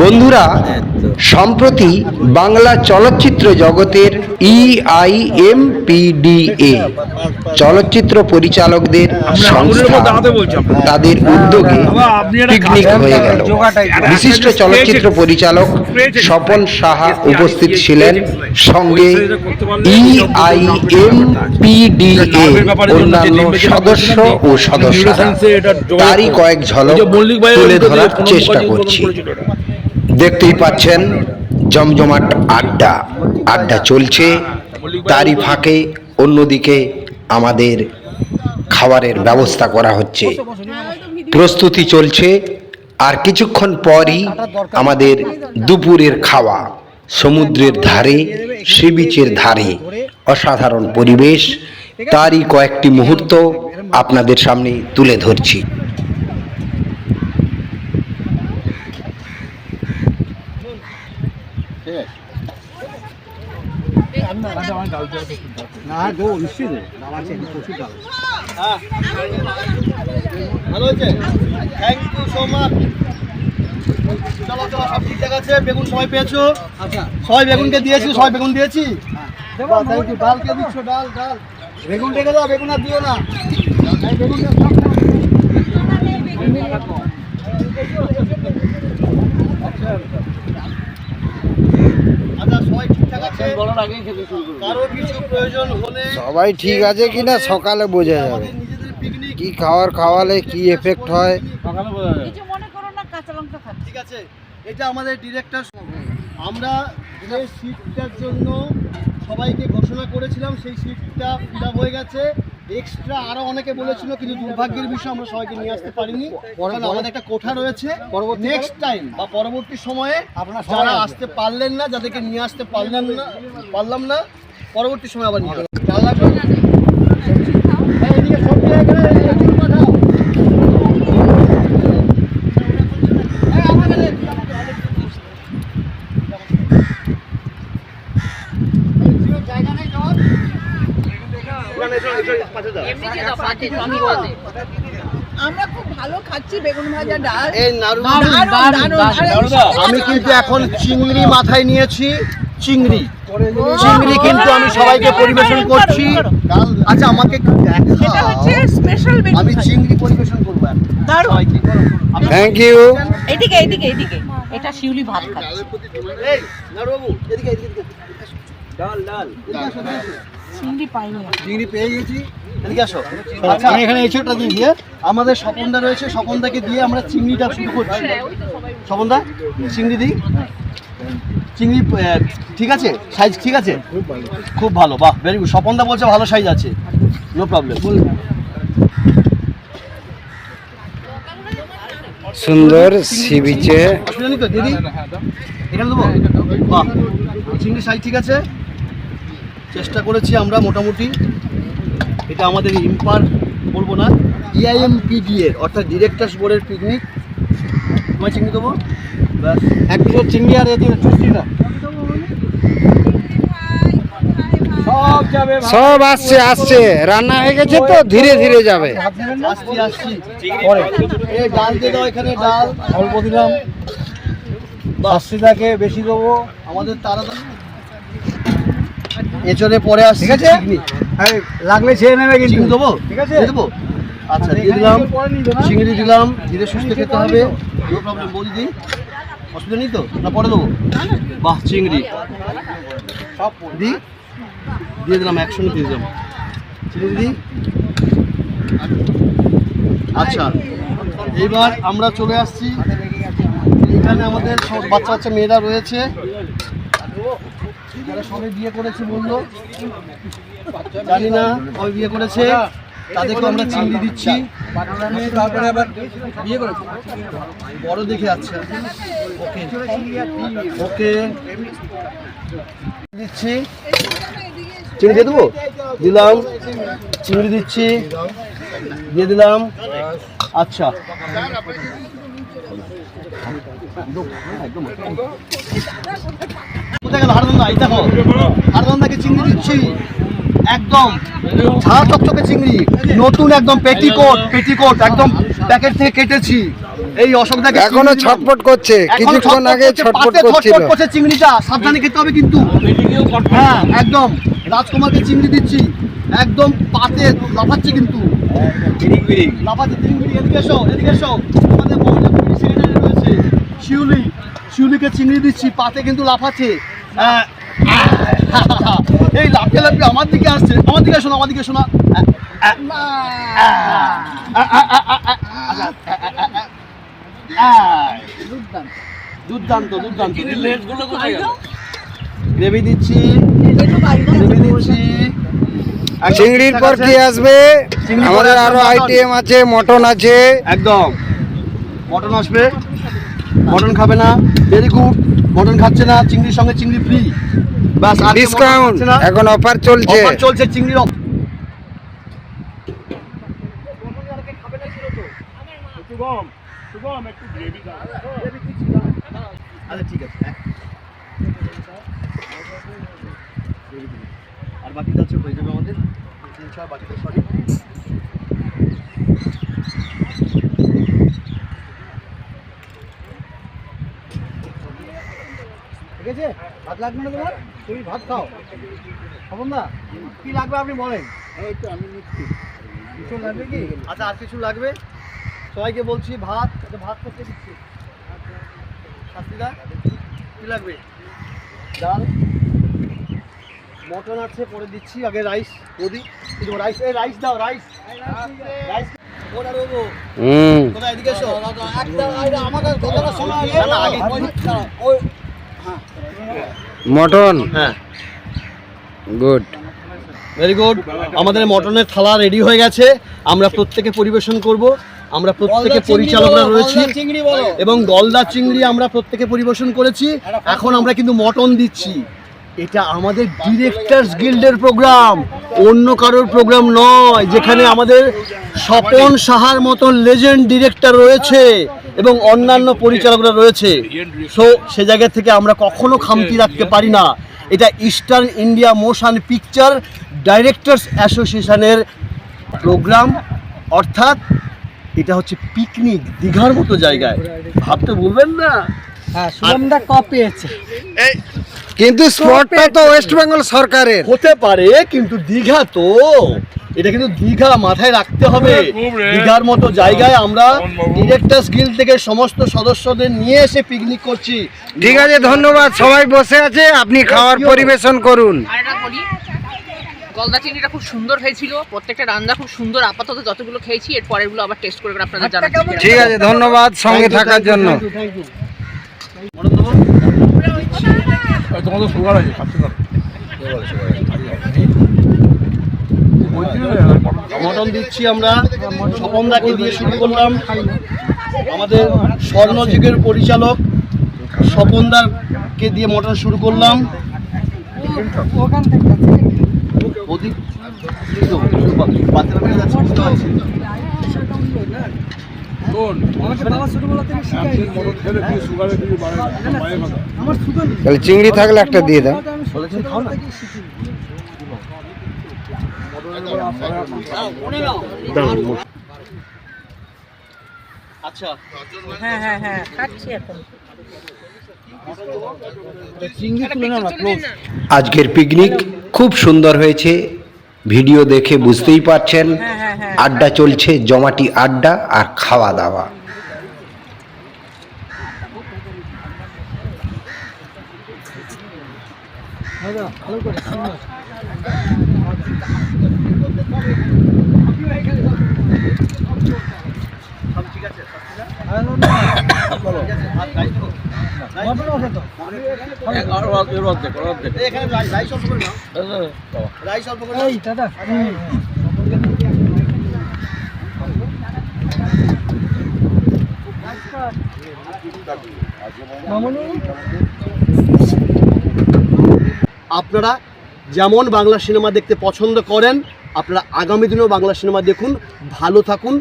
বন্ধুরা সম্প্রতি বাংলা চলচ্চিত্র জগতের E ইআইএমপিডিএ চলচ্চিত্র পরিচালকদের সংস্থা তাদের উদ্যোগে পিকনিক হয়ে গেল। বিশিষ্ট চলচ্চিত্র পরিচালক স্বপন সাহা উপস্থিত ছিলেন সঙ্গে E ইআইএমপিডিএ অন্যান্য সদস্য ও সদস্যরা তারই কয়েক ঝলক তুলে ধরার চেষ্টা করছি। দেখতেই পাচ্ছেন জমজমাট আড্ডা। আড্ডা চলছে, তারই ফাঁকে অন্যদিকে আমাদের খাবারের ব্যবস্থা করা হচ্ছে। প্রস্তুতি চলছে, আর কিছুক্ষণ পরই আমাদের দুপুরের খাওয়া, সমুদ্রের ধারে, সি বিচের ধারে, অসাধারণ পরিবেশ। তারই কয়েকটি মুহূর্ত আপনাদের সামনে তুলে ধরছি। ভালো হয়েছে? থ্যাংক ইউ সো মাচ চলো চলো সব ঠিকঠাক আছে? বেগুন সবাই পেয়েছ? আচ্ছা। সবাই বেগুনকে দিয়েছি সবাই বেগুন দিয়েছি? থ্যাংক ইউ ডাল কে দিচ্ছ ডাল ডাল। বেগুন রেখে দাও বেগুন আর দিও না। এই বেগুনটা আচ্ছা। সবাই ঠিকঠাক আছে কারও কিছু প্রয়োজন হলে সবাই ঠিক আছে কিনা সকালে বোঝা যাবে। নিজেদের পিকনিক কি খাওয়ার খাওয়ালে কি এফেক্ট হয়? মনে ঠিক আছে এটা আমাদের ডিরেক্টর আমরা যে সিটটার জন্য সবাইকে ঘোষণা করেছিলাম সেই সিটটা ফিল হয়ে গেছে। এক্সট্রা আরও অনেকে বলেছিল কিন্তু দুর্ভাগ্যের বিষয় আমরা সবাইকে নিয়ে আসতে পারিনি। কারণ আমাদের একটা কোঠা রয়েছে। নেক্সট টাইম বা পরবর্তী সময়ে আপনারা যারা আসতে পারলেন না যাদেরকে নিয়ে আসতে পারলেন না পারলাম না পরবর্তী সময় আবার নিয়ে আসব। ডাল লাগবে? এই, এদিকে সবজি এখানে, এদিকে পাঠাও। এই, আমাকে দে। জায়গা নেই যাওয়ার? আমরা খুব ভালো খাচ্ছি বেগুন ভাজা ডাল। এই নাড়ু দারুণ, দারুণ, আরে আমি কিন্তু এখন চিংড়ি মাথায় নিয়েছি চিংড়ি। চিংড়ি কিন্তু আমি সবাইকে পরিবেশন করছি। আচ্ছা আমাকে এটা হচ্ছে দেখাও। স্পেশাল বেগুন আমি চিংড়ি পরিবেশন করব থ্যাংক ইউ এদিকে এদিকে এদিকে। এটা শিউলি ভাত খাচ্ছে। এই, নাড়ুবাবু, চিংড়ি পাইনি। চিংড়ি পেয়ে গেছি। এদিকে আসো। আচ্ছা আমি এখানে এসেটা দিয়ে দিয়ে আমাদের স্বপনদা রয়েছে। স্বপনদাকে দিয়ে আমরা চিংড়িটা শুরু করছি। স্বপনদা চিংড়ি দিই। চিংড়ি ঠিক আছে? সাইজ ঠিক আছে? খুব ভালো। বাহ ভেরি গুড স্বপনদা বলছে ভালো সাইজ আছে। নো প্রবলেম সুন্দর সি বিচে অসুবিধা নেই তো দিদি এখানে দেবো? বাহ চিংড়ি সাইজ ঠিক আছে। চেষ্টা করেছি আমরা মোটামুটি। এটা আমাদের ইম্পার বলব না E ইআইএমপিডিএ অর্থাৎ ডিরেক্টর্স বোর্ডের পিকনিক তোমায় চিংড়ি দেবো? ব্যাস এক প্লেট চিংড়ি আর এদিকে চুষ্টিটা সব সব আসছে আসছে। রান্না হয়ে গেছে তো ধীরে ধীরে যাবে। আসছি আসছি। পরে। ডাল দিয়ে দাও এখানে ডাল। অল্প দিলাম। বাসিটাকে বেশি দেবো। আমাদের তাড়াতাড়ি এচড়ে পরে আসছি ঠিক আছে? লাগলে ছেড়ে নেবে চিংড়ি দেবো? ঠিক আছে? দেবো? আচ্ছা দিয়ে দিলাম। চিংড়ি দিলাম ধীরে সুস্থ খেতে হবে। নো প্রবলেম বলি দিই অসুবিধা নেই তো? না পরে দেবো? বাহ চিংড়ি। সব দিই দিয়ে দিলাম একসঙ্গে দিয়ে দিলাম। চিংড়ি দিই আচ্ছা এইবার আমরা চলে আসছি। এখানে আমাদের সব বাচ্চা বাচ্চা মেয়েরা রয়েছে। যারা বিয়ে করেছে বলল। জানি না কবে বিয়ে করেছে তাদেরকে আমরা চিংড়ি দিচ্ছি। তারপরে আবার বিয়ে করেছে? বড় দেখে আচ্ছা ওকে। ওকে। দিচ্ছি। চিংড়ি দিয়ে দেবো? দিলাম। চিংড়ি দিচ্ছি। দিয়ে দিলাম। আচ্ছা। কোথায় গেল হারদন্দা এই দেখো হারদন্দাকে চিংড়ি দিচ্ছি। একদম ঝাঁ চকচকে চিংড়ি নতুন একদম পেটিকোট পেটিকোট একদম প্যাকেট থেকে কেটেছি। এই অসুবিধাকে এখনও ছটফট করছে। কিছুক্ষণ আগে ছটফট করছিল। করছে চিংড়িটা সাবধানে খেতে হবে কিন্তু। হ্যাঁ একদম। রাজকুমারকে চিংড়ি দিচ্ছি। একদম পাতে লাফাচ্ছে কিন্তু। লাফাচ্ছে এদিকে এসো এদিকে এসো। আমাদের মহিলা রয়েছে। শিউলি শিউলিকে চিংড়ি দিচ্ছি পাতে কিন্তু লাফাচ্ছে। এই লাফতে লাফতে আমার দিকে আসছে। আমার দিকে শোনো আমার দিকে শোনো। দুর্দান্ত দুর্দান্ত। গ্রেভি দিচ্ছি গ্রেভি দিচ্ছি। চিংড়ির পর কি আসবে? আমাদের আরও। আইটেম আছে মটন আছে। একদম। মটন আসবে। মটন খাবে না। ভেরি গুড মটন খাচ্ছে না চিংড়ির সঙ্গে চিংড়ি ফ্রি ব্যাস আর ডিসকাউন্ট। এখন অফার চলছে। অফার চলছে চিংড়ির আচ্ছা ঠিক আছে আর বাকিটা হচ্ছে হয়ে যাবে আমাদের। তিনশো আর বাকিটা সরি ঠিক আছে ভাত লাগবে না তোমার? তুমি ভাত খাও। খবর না কি লাগবে আপনি বলেন। এই তো আমি নিচ্ছি। কিছু লাগবে কি? আচ্ছা আর কিছু লাগবে? সবাইকে বলছি ভাত আচ্ছা ভাত করতে দিচ্ছি। শাস্তিদা কি লাগবে? ডাল মটন আছে পরে দিচ্ছি। আগে রাইস ওদি কিন্তু রাইস এই রাইস দাও রাইস। রাইস ওটা দেবো। হুম। কোথায়? এদিকে এসো। একটা আমাকে কথাটা শোনা আগে ওই মটন? হ্যাঁ। গুড ভেরি গুড আমাদের মটনের থালা রেডি হয়ে গেছে। আমরা প্রত্যেকে পরিবেশন করব। আমরা প্রত্যেকে পরিচালকরা রয়েছি। এবং গলদা চিংড়ি আমরা প্রত্যেকে পরিবেশন করেছি। এখন আমরা কিন্তু মটন দিচ্ছি। এটা আমাদের ডিরেক্টরস গিল্ডের প্রোগ্রাম অন্য কারোর প্রোগ্রাম নয়। যেখানে আমাদের স্বপন সাহার মতন লেজেন্ড ডিরেক্টর রয়েছে। এবং অন্যান্য পরিচালকরা রয়েছে। সো সে জায়গা থেকে আমরা কখনো খামতি রাখতে পারি না। এটা Eastern India motion picture directors অ্যাসোসিয়েশনের প্রোগ্রাম অর্থাৎ, এটা হচ্ছে পিকনিক দীঘার মতো জায়গায়। ভাবতে বলবেন না। কিন্তু স্পটটা তো ওয়েস্ট বেঙ্গল সরকারের। হতে পারে কিন্তু দীঘা তো। এটা কিন্তু দীঘা মাথায় রাখতে হবে। দীঘার মতো জায়গায় আমরা ডিরেক্টরস গিল্ড থেকে সমস্ত সদস্যদের নিয়ে এসে পিকনিক করছি। ঠিক আছে ধন্যবাদ। সবাই বসে আছে আপনি খাওয়ার পরিবেশন করুন। গলদা চিংড়িটা খুব সুন্দর হয়েছিল। প্রত্যেকটা রান্না খুব সুন্দর। আপাতত যতগুলো খেয়েছি এর পরেরগুলো আবার টেস্ট করে করে আপনাদের জানাচ্ছি। ঠিক আছে ধন্যবাদ। সঙ্গে থাকার জন্য। থ্যাংক ইউ মটন দিচ্ছি আমরা স্বপনদাকে দিয়ে শুরু করলাম আমাদের স্বর্ণযুগের পরিচালক স্বপনদাকে দিয়ে মটন শুরু করলাম ওদিক তাহলে চিংড়ি থাকলে একটা দিয়ে দাও। বলেছেন খাও না। আচ্ছা। হ্যাঁ হ্যাঁ হ্যাঁ খাচ্ছি এখন। আজকের পিকনিক খুব সুন্দর হয়েছে। ভিডিও দেখে বুঝতেই পারছেন আড্ডা চলছে জমাটি আড্ডা আর খাওয়া দাওয়া। এখানে রাইস আপনারা যেমন বাংলা সিনেমা দেখতে পছন্দ করেন, আপনারা আগামী দিনেও বাংলা সিনেমা দেখুন। ভালো থাকুন।